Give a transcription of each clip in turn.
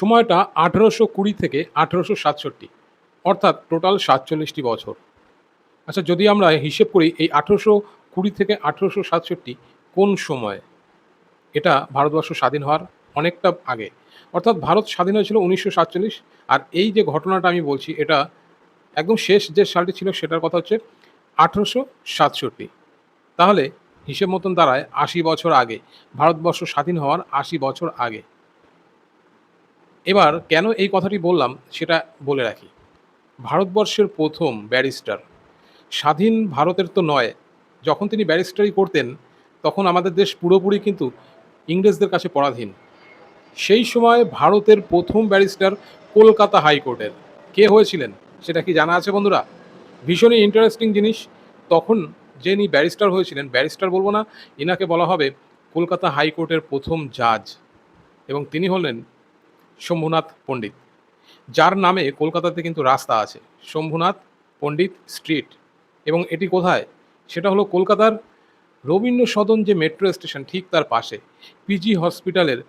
সময়টা আঠেরোশো কুড়ি থেকে আঠেরোশো সাতষট্টি, অর্থাৎ টোটাল সাতচল্লিশটি বছর। আচ্ছা যদি আমরা হিসেব করি এই আঠেরোশো কুড়ি থেকে আঠেরোশো সাতষট্টি কোন সময়? এটা ভারতবর্ষ স্বাধীন হওয়ার অনেকটা আগে। অর্থাৎ ভারত স্বাধীন হয়েছিল উনিশশো সাতচল্লিশ, আর এই যে ঘটনাটা আমি বলছি, এটা একদম শেষ যে সালটি ছিল সেটার কথা হচ্ছে আঠেরোশো সাতষট্টি। তাহলে হিসেব মতন দাঁড়ায় আশি বছর আগে, ভারতবর্ষ স্বাধীন হওয়ার আশি বছর আগে। এবার কেন এই কথাটি বললাম সেটা বলে রাখি। ভারতবর্ষের প্রথম ব্যারিস্টার। স্বাধীন ভারতের তো নয়। যখন তিনি ব্যারিস্টারি করতেন, তখন আমাদের দেশ পুরোপুরি কিন্তু ইংরেজদের কাছে পরাধীন। সেই সময় ভারতের প্রথম ব্যারিস্টার কলকাতা হাইকোর্টের। কে হয়েছিলেন সেটা কি জানা আছে বন্ধুরা? ভীষণই ইন্টারেস্টিং জিনিস। তখন যিনি ব্যারিস্টার হয়েছিলেন, ব্যারিস্টার বলব না, এনাকে বলা হবে কলকাতা হাইকোর্টের প্রথম জাজ। এবং তিনি হলেন শম্ভুনাথ পণ্ডিত। যার নামে কলকাতাতে কিন্তু রাস্তা আছে, শম্ভুনাথ পণ্ডিত স্ট্রিট। এবং এটি কোথায়? সেটা হলো কলকাতার রবীন্দ্র সদন যে মেট্রো স্টেশন ঠিক তার পাশে পিজি হসপিটালের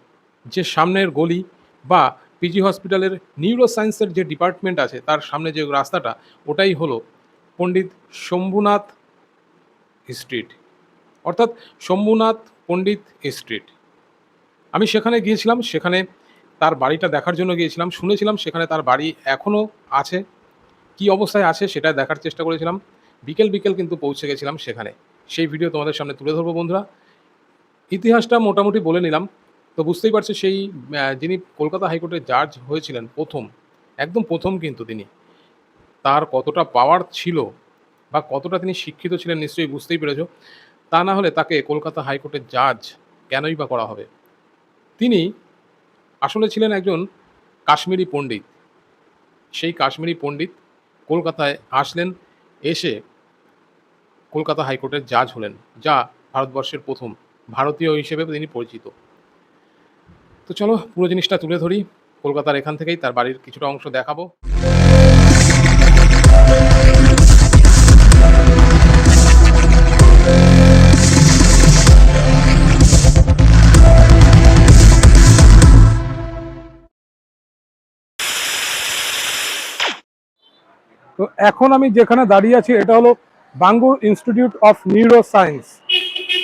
যে সামনের গলি বা পিজি হসপিটালের নিউরো সায়েন্সের যে ডিপার্টমেন্ট আছে তার সামনে যে রাস্তাটা, ওটাই হলো পণ্ডিত শম্ভুনাথ স্ট্রিট। অর্থাৎ শম্ভুনাথ পণ্ডিত স্ট্রিট। আমি সেখানে গিয়েছিলাম, সেখানে তার বাড়িটা দেখার জন্য গিয়েছিলাম। শুনেছিলাম সেখানে তার বাড়ি এখনও আছে। কি অবস্থায় আছে সেটা দেখার চেষ্টা করেছিলাম। বিকেল বিকেল কিন্তু পৌঁছে গেছিলাম সেখানে। সেই ভিডিও তোমাদের সামনে তুলে ধরবো বন্ধুরা। ইতিহাসটা মোটামুটি বলে নিলাম। তো বুঝতেই পারছে সেই যিনি কলকাতা হাইকোর্টের জাজ হয়েছিলেন প্রথম, একদম প্রথম কিন্তু তিনি। তার কতটা পাওয়ার ছিল বা কতটা তিনি শিক্ষিত ছিলেন নিশ্চয়ই বুঝতেই পেরেছ। তা না হলে তাকে কলকাতা হাইকোর্টের জাজ কেনই বা করা হবে? তিনি আসলে ছিলেন একজন কাশ্মীরি পণ্ডিত। সেই কাশ্মীরি পণ্ডিত কলকাতায় আসলেন, এসে কলকাতা হাইকোর্টের জাজ হলেন, যা ভারতবর্ষের প্রথম ভারতীয় হিসেবে তিনি পরিচিত। তো চলো পুরো জিনিসটা তুলে ধরি, কলকাতার এখান থেকেই তার বাড়ির কিছুটা অংশ দেখাবো। তো এখন আমি যেখানে দাঁড়িয়ে আছি, এটা হলো Bangur institute of neuroscience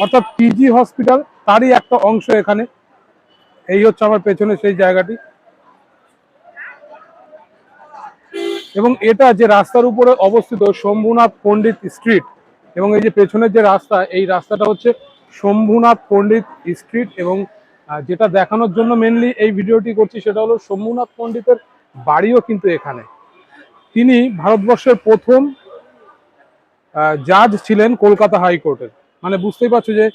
অর্থাৎ পিজি হসপিটাল তারই একটা অংশ এখানে। এই হচ্ছে আমার পেছনে সেই জায়গাটি। এবং এটা যে রাস্তার উপরে অবস্থিত শম্ভুনাথ পণ্ডিত স্ট্রিট, এবং এই যে পেছনের যে রাস্তা, এই রাস্তাটা হচ্ছে শম্ভুনাথ পণ্ডিত স্ট্রিট, এবং যেটা দেখানোর জন্য মেনলি এই ভিডিওটি করছি, সেটা হলো শম্ভুনাথ পণ্ডিতের বাড়িও কিন্তু এখানে। তিনি ভারতবর্ষের প্রথম জাজ ছিলেন কলকাতা হাইকোর্টের। মানে বুঝতেই পারছ যে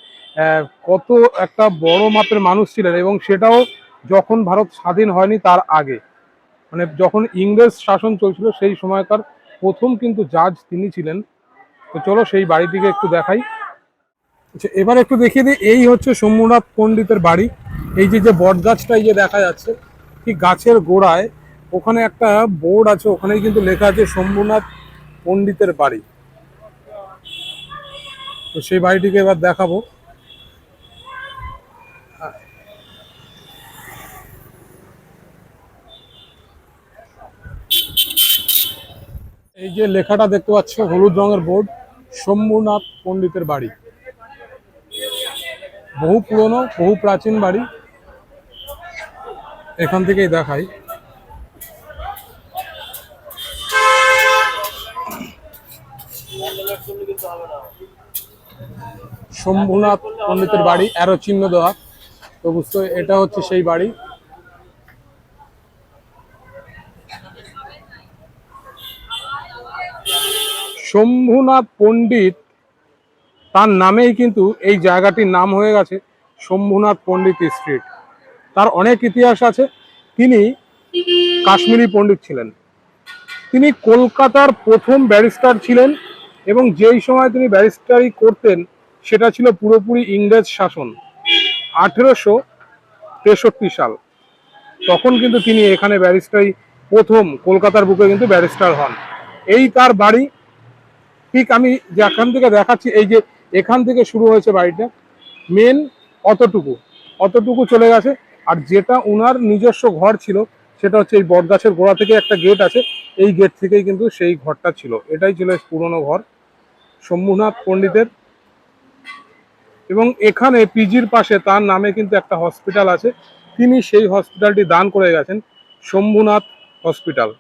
কত একটা বড় মাপের মানুষ ছিলেন এবং সেটাও যখন ভারত স্বাধীন হয়নি তার আগে। মানে যখন ইংরেজ শাসন চলছিল সেই সময়কার প্রথম কিন্তু জাজ তিনি ছিলেন। তো চলো সেই বাড়িটিকে একটু দেখাই। আচ্ছা এবার একটু দেখিয়ে দিই, এই হচ্ছে সোমনাথ পণ্ডিতের বাড়ি। এই যে যে বট গাছটা এই যে দেখা যাচ্ছে, ঠিক গাছের গোড়ায় ওখানে একটা বোর্ড আছে ওখানে কিন্তু লেখা আছে শম্ভুনাথ পণ্ডিতের বাড়ি। তো সেই বাড়িটিকে এবার দেখাবো। এই যে লেখাটা দেখতে পাচ্ছ, হলুদ রঙের বোর্ড শম্ভুনাথ পণ্ডিতের বাড়ি। বহু পুরনো, বহু প্রাচীন বাড়ি। এখান থেকেই দেখাই। শম্ভুনাথ পণ্ডিতের বাড়ি, অ্যারো চিহ্ন দেওয়া তো বুঝতে এটা হচ্ছে সেই বাড়ি। শম্ভুনাথ পণ্ডিত, তার নামেই কিন্তু এই জায়গাটির নাম হয়ে গেছে, শম্ভুনাথ পণ্ডিত স্ট্রিট। তার অনেক ইতিহাস আছে, তিনি কাশ্মীরি পণ্ডিত ছিলেন। তিনি কলকাতার প্রথম ব্যারিস্টার ছিলেন এবং যেই সময় তিনি ব্যারিস্টারি করতেন, সেটা ছিল পুরোপুরি ইংরেজ শাসন, আঠেরোশো তেষট্টি সাল। তখন কিন্তু তিনি এখানে ব্যারিস্টারি, প্রথম কলকাতার বুকে কিন্তু ব্যারিস্টার হন। এই তার বাড়ি, ঠিক আমি যেখান থেকে দেখাচ্ছি, এই যে এখান থেকে শুরু হয়েছে বাড়িটা মেন অতটুকু অতটুকু চলে গেছে। আর যেটা উনার নিজস্ব ঘর ছিল সেটা হচ্ছে এই বটগাছের গোড়া থেকে একটা গেট আছে। এই গেট থেকেই কিন্তু সেই ঘরটা ছিল। এটাই ছিল পুরনো ঘর। শম্ভুনাথ পণ্ডিতের। এবং এখানে পিজির পাশে তার নামে কিন্তু একটা হসপিটাল আছে। তিনি সেই হসপিটালটি দান করে গেছেন, শম্ভুনাথ হসপিটাল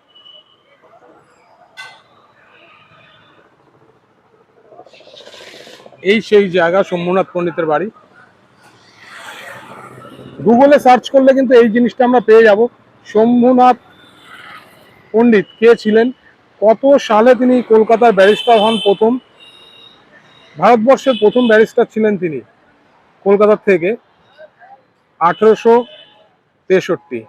এই সেই জায়গা, শম্ভুনাথ পণ্ডিতের বাড়ি। গুগলে সার্চ করলে কিন্তু এই জিনিসটা আমরা পেয়ে যাব। শম্ভুনাথ পণ্ডিত কে ছিলেন? কত সালে তিনি কলকাতার ব্যারিস্টার হন প্রথম? ভারতবর্ষের প্রথম ব্যারিস্টার ছিলেন তিনি কলকাতার থেকে আঠেরোশো তেষট্টি।